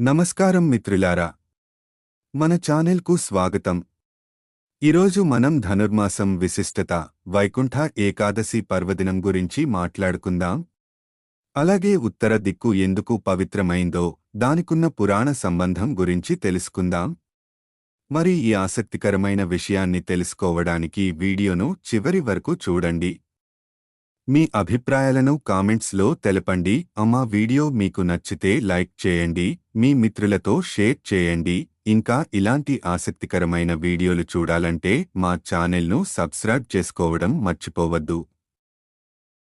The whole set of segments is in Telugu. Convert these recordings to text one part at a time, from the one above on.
నమస్కారం మిత్రులారా. మన ఛానెల్కు స్వాగతం. ఈరోజు మనం ధనుర్మాసం విశిష్టత వైకుంఠ ఏకాదశి పర్వదినం గురించి మాట్లాడుకుందాం. అలాగే ఉత్తర దిక్కు ఎందుకు పవిత్రమైందో దానికున్న పురాణ సంబంధం గురించి తెలుసుకుందాం. మరి ఈ ఆసక్తికరమైన విషయాన్ని తెలుసుకోవడానికి వీడియోను చివరి వరకు చూడండి. మీ అభిప్రాయాలను కామెంట్స్లో తెలపండి. అమ్మా వీడియో మీకు నచ్చితే లైక్ చేయండి. మీ మిత్రులతో షేర్ చేయండి. ఇంకా ఇలాంటి ఆసక్తికరమైన వీడియోలు చూడాలంటే మా ఛానల్ను సబ్స్క్రైబ్ చేసుకోవడం మర్చిపోవద్దు.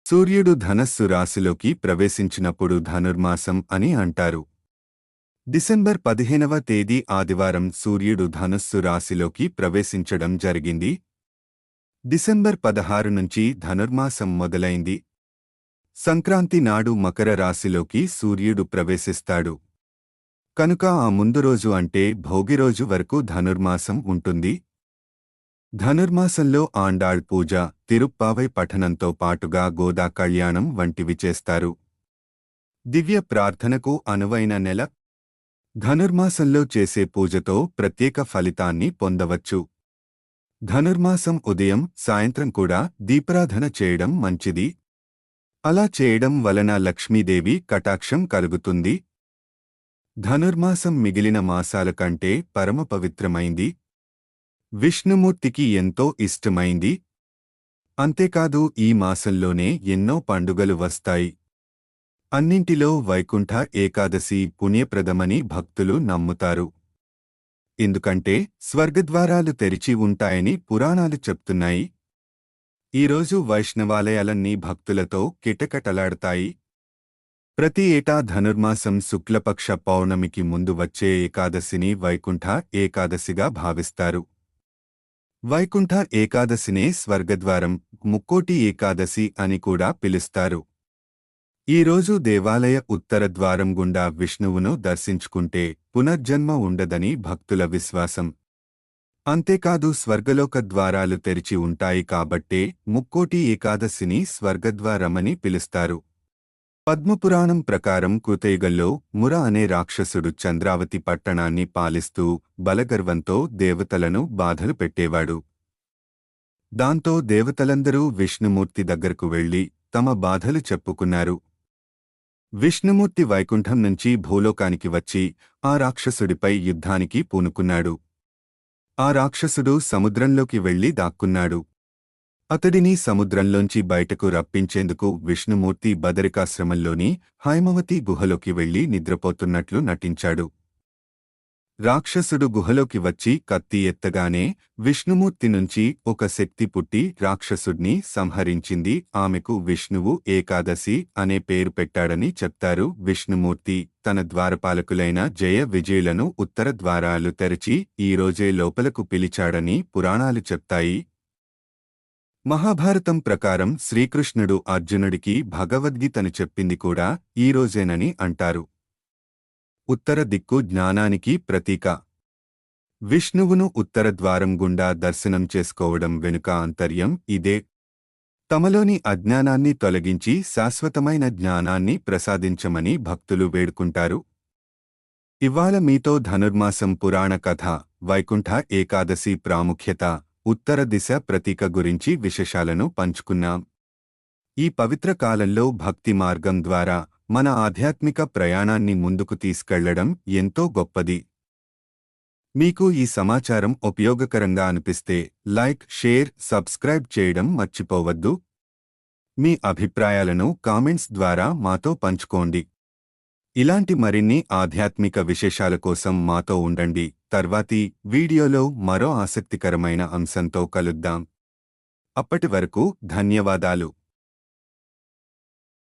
సూర్యుడు ధనస్సు రాశిలోకి ప్రవేశించినప్పుడు ధనుర్మాసం అని అంటారు. డిసెంబర్ పదిహేనవ తేదీ ఆదివారం సూర్యుడు ధనుస్సు రాశిలోకి ప్రవేశించడం జరిగింది. డిసెంబర్ పదహారు నుంచి ధనుర్మాసం మొదలైంది. సంక్రాంతి నాడు మకర రాశిలోకి సూర్యుడు ప్రవేశిస్తాడు. కనుక ఆ ముందు రోజు అంటే భోగి రోజు వరకు ధనుర్మాసం ఉంటుంది. ధనుర్మాసంలో ఆండాళ్ పూజ తిరుప్పావై పఠనంతో పాటుగా గోదా కళ్యాణం వంటివి చేస్తారు. దివ్య ప్రార్థనకు అనువైన నెల. ధనుర్మాసంలో చేసే పూజతో ప్రత్యేక ఫలితాన్ని పొందవచ్చు. ధనుర్మాసం ఉదయం సాయంత్రం కూడా దీపారాధన చేయడం మంచిది. అలా చేయడం వలన లక్ష్మీదేవి కటాక్షం కలుగుతుంది. ధనుర్మాసం మిగిలిన మాసాల కంటే పరమ పవిత్రమైంది. విష్ణుమూర్తికి ఎంతో ఇష్టమైంది. అంతేకాదు ఈ మాసంలోనే ఎన్నో పండుగలు వస్తాయి. అన్నింటిలో వైకుంఠ ఏకాదశి పుణ్యప్రదమని భక్తులు నమ్ముతారు. ఎందుకంటే స్వర్గద్వారాలు తెరిచి ఉంటాయని పురాణాలు చెప్తున్నాయి. ఈరోజు వైష్ణవాలయాలన్నీ భక్తులతో కిటకటలాడతాయి. ప్రతి ఏటా ధనుర్మాసం శుక్లపక్ష పౌర్ణమికి ముందు వచ్చే ఏకాదశిని వైకుంఠ ఏకాదశిగా భావిస్తారు. వైకుంఠ ఏకాదశినే స్వర్గద్వారం ముక్కోటి ఏకాదశి అని కూడా పిలుస్తారు. ఈరోజు దేవాలయ ఉత్తర ద్వారం గుండా విష్ణువును దర్శించుకుంటే పునర్జన్మ ఉండదని భక్తుల విశ్వాసం. అంతేకాదు స్వర్గలోక ద్వారాలు తెరిచి ఉంటాయి కాబట్టే ముక్కోటి ఏకాదశిని స్వర్గద్వారమని పిలుస్తారు. పద్మపురాణం ప్రకారం కృతయుగల్లో ముర అనే రాక్షసుడు చంద్రావతి పట్టణాన్ని పాలిస్తూ బలగర్వంతో దేవతలను బాధలు పెట్టేవాడు. దాంతో దేవతలందరూ విష్ణుమూర్తి దగ్గరకు వెళ్ళి తమ బాధలు చెప్పుకున్నారు. విష్ణుమూర్తి వైకుంఠం నుంచి భూలోకానికి వచ్చి ఆ రాక్షసుడిపై యుద్ధానికి పూనుకున్నాడు. ఆ రాక్షసుడు సముద్రంలోకి వెళ్ళి దాక్కున్నాడు. అతడిని సముద్రంలోంచి బయటకు రప్పించేందుకు విష్ణుమూర్తి బదరికాశ్రమంలోని హైమవతి గుహలోకి వెళ్ళి నిద్రపోతున్నట్లు నటించాడు. రాక్షసుడు గుహలోకి వచ్చి కత్తి ఎత్తగానే విష్ణుమూర్తి నుంచి ఒక శక్తి పుట్టి రాక్షసుడిని సంహరించింది. ఆమెకు విష్ణువు ఏకాదశి అనే పేరు పెట్టాడని చెప్తారు విష్ణుమూర్తి. తన ద్వారపాలకులైన జయ విజయులను ఉత్తర ద్వారాలు తెరచి ఈ రోజే లోపలకు పిలిచాడని పురాణాలు చెప్తాయి. మహాభారతం ప్రకారం శ్రీకృష్ణుడు అర్జునుడికి భగవద్గీతను చెప్పింది కూడా ఈ రోజేనని అంటారు. ఉత్తర దిక్కు జ్ఞానానికి ప్రతీక. విష్ణువును ఉత్తర ద్వారం గుండా దర్శనం చేసుకోవడం వెనుక అంతర్యం ఇదే. తమలోని అజ్ఞానాన్ని తొలగించి శాశ్వతమైన జ్ఞానాన్ని ప్రసాదించమని భక్తులు వేడుకుంటారు. ఇవాళ మీతో ధనుర్మాసం పురాణ కథ వైకుంఠ ఏకాదశి ప్రాముఖ్యత ఉత్తర దిశ ప్రతీక గురించి విశేషాలను పంచుకున్నాం. ఈ పవిత్ర కాలంలో భక్తి మార్గం ద్వారా మన ఆధ్యాత్మిక ప్రయాణాన్ని ముందుకు తీసుకెళ్ళడం ఎంతో గొప్పది. మీకు ఈ సమాచారం ఉపయోగకరంగా అనిపిస్తే లైక్ షేర్ సబ్స్క్రైబ్ చేయడం మర్చిపోవద్దు. మీ అభిప్రాయాలను కామెంట్స్ ద్వారా మాతో పంచుకోండి. ఇలాంటి మరిన్ని ఆధ్యాత్మిక విశేషాల కోసం మాతో ఉండండి. తర్వాతి వీడియోలో మరో ఆసక్తికరమైన అంశంతో కలుద్దాం. అప్పటి వరకు ధన్యవాదాలు.